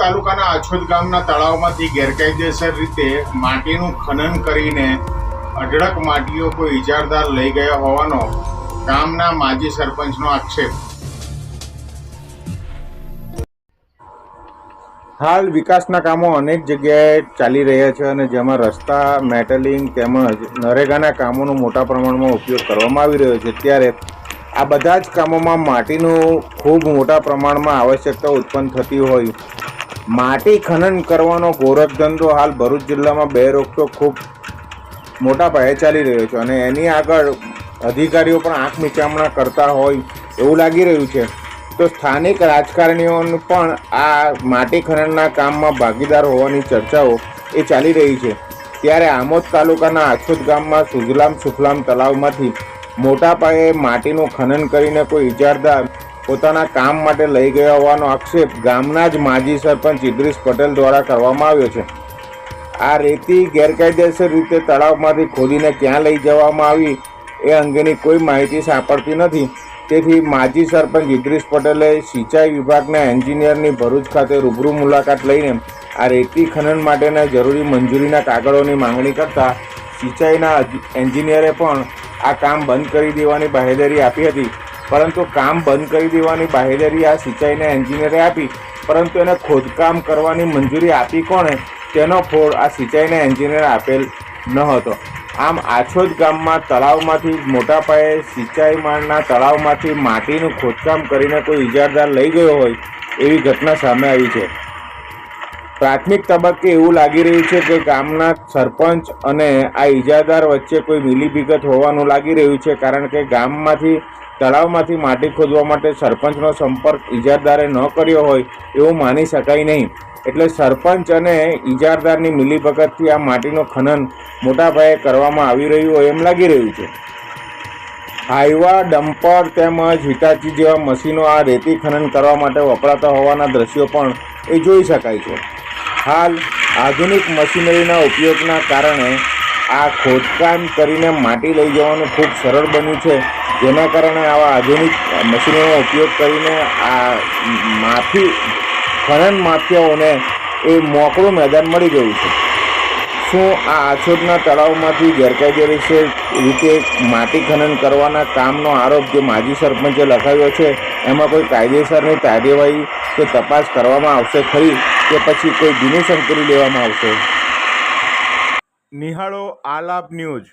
તાલુકાના અછોદ ગામના તળાવમાંથી ગેરકાયદેસર રીતે માટીનું ખનન કરીને અઢળક માટીઓ કોઈ ઇજારદાર લઈ ગયા હોવાનો ગામના માજી સરપંચનો આક્ષેપ. હાલ વિકાસના કામો અનેક જગ્યાએ ચાલી રહ્યા છે અને જેમાં રસ્તા, મેટલિંગ તેમજ નરેગાના કામોનો મોટા પ્રમાણમાં ઉપયોગ કરવામાં આવી રહ્યો છે. ત્યારે આ બધા જ કામોમાં માટીનું ખૂબ મોટા પ્રમાણમાં આવશ્યકતા ઉત્પન્ન થતી હોય માટી ખનન કરવાનો ગોરખ ધંધો હાલ ભરૂચ જિલ્લામાં બે રોકટોક ખૂબ મોટા પાયે ચાલી રહ્યો છે અને એની આગળ અધિકારીઓ પણ આંખ મીચામણા કરતા હોય એવું લાગી રહ્યું છે. તો સ્થાનિક રાજકારણીઓનું પણ આ માટી ખનનના કામમાં ભાગીદાર હોવાની ચર્ચાઓ એ ચાલી રહી છે. ત્યારે આમોદ તાલુકાના આછોદ ગામમાં સુજલામ સુફલામ તળાવમાંથી મોટા પાયે માટીનું ખનન કરીને કોઈ ઇજારદાર પોતાના કામ માટે લઈ ગયા હોવાનો આક્ષેપ ગામના જ માજી સરપંચ ઇદ્રીસ પટેલ દ્વારા કરવામાં આવ્યો છે. આ રેતી ગેરકાયદેસર રીતે તળાવમાંથી ખોદીને ક્યાં લઈ જવામાં આવી એ અંગેની કોઈ માહિતી સાંપડતી નથી. તેથી માજી સરપંચ ઇદ્રીસ પટેલે સિંચાઈ વિભાગના એન્જિનિયરની ભરૂચ ખાતે રૂબરૂ મુલાકાત લઈને આ રેતી ખનન માટેના જરૂરી મંજૂરીના કાગળોની માંગણી કરતા સિંચાઈના એન્જિનિયરે પણ આ કામ બંધ કરી દેવાની બાહેધરી આપી હતી. પરંતુ કામ બંધ કરી દેવાની બાહેધરી આ સિંચાઈના એન્જિનિયરે આપી. પરંતુ એને ખોદકામ કરવાની મંજૂરી આપી કોણે? તેનો ફોડ આ સિંચાઈના એન્જિનિયર આપેલ ન હતો. આમ આછોદ ગામમાં તળાવમાંથી મોટા પાયે સિંચાઈમાંના તળાવમાંથી માટીનું ખોદકામ કરીને કોઈ ઇજારદાર લઈ ગયો હોય, એવી ઘટના સામે આવી છે. પ્રાથમિક તબક્કે એવું લાગી રહ્યું છે કે ગામના સરપંચ અને આ ઇજાદાર વચ્ચે કોઈ મિલીભગત હોવાનું લાગી રહ્યું છે, કારણ કે ગામમાંથી, તળાવમાંથી માટી ખોદવા માટે સરપંચનો સંપર્ક ઇજારદારે ન કર્યો હોય એવું માની શકાય નહીં. એટલે સરપંચ અને ઇજારદારની મિલીભગતથી આ માટીનું ખનન મોટા પાયે કરવામાં આવી રહ્યું હોય એમ લાગી રહ્યું છે. હાઈવા, ડમ્પર તેમજ હિટાચી જેવા મશીનો આ રેતી ખનન કરવા માટે વપરાતા હોવાના દ્રશ્યો પણ એ જોઈ શકાય છે. હાલ આધુનિક મશીનરીના ઉપયોગના કારણે આ ખોદકામ કરીને માટી લઈ જવાનું ખૂબ સરળ બન્યું છે. જેના કારણે આવા આધુનિક મશીનોનો ઉપયોગ કરીને આ માફી, ખનન માફિયાઓને એ મોકળું મેદાન મળી ગયું છે. શું આ આછોદના તળાવમાંથી ગેરકાયદેસર રીતે માટી ખનન કરવાના કામનો આરોપ જે માજી સરપંચે લખાવ્યો છે, એમાં કોઈ કાયદેસરની કાર્યવાહી કે તપાસ કરવામાં આવશે ખરી? કે પછી કોઈ ડિનેશન કરી લેવામાં આવશે? નિહાળો આલાપ ન્યૂઝ.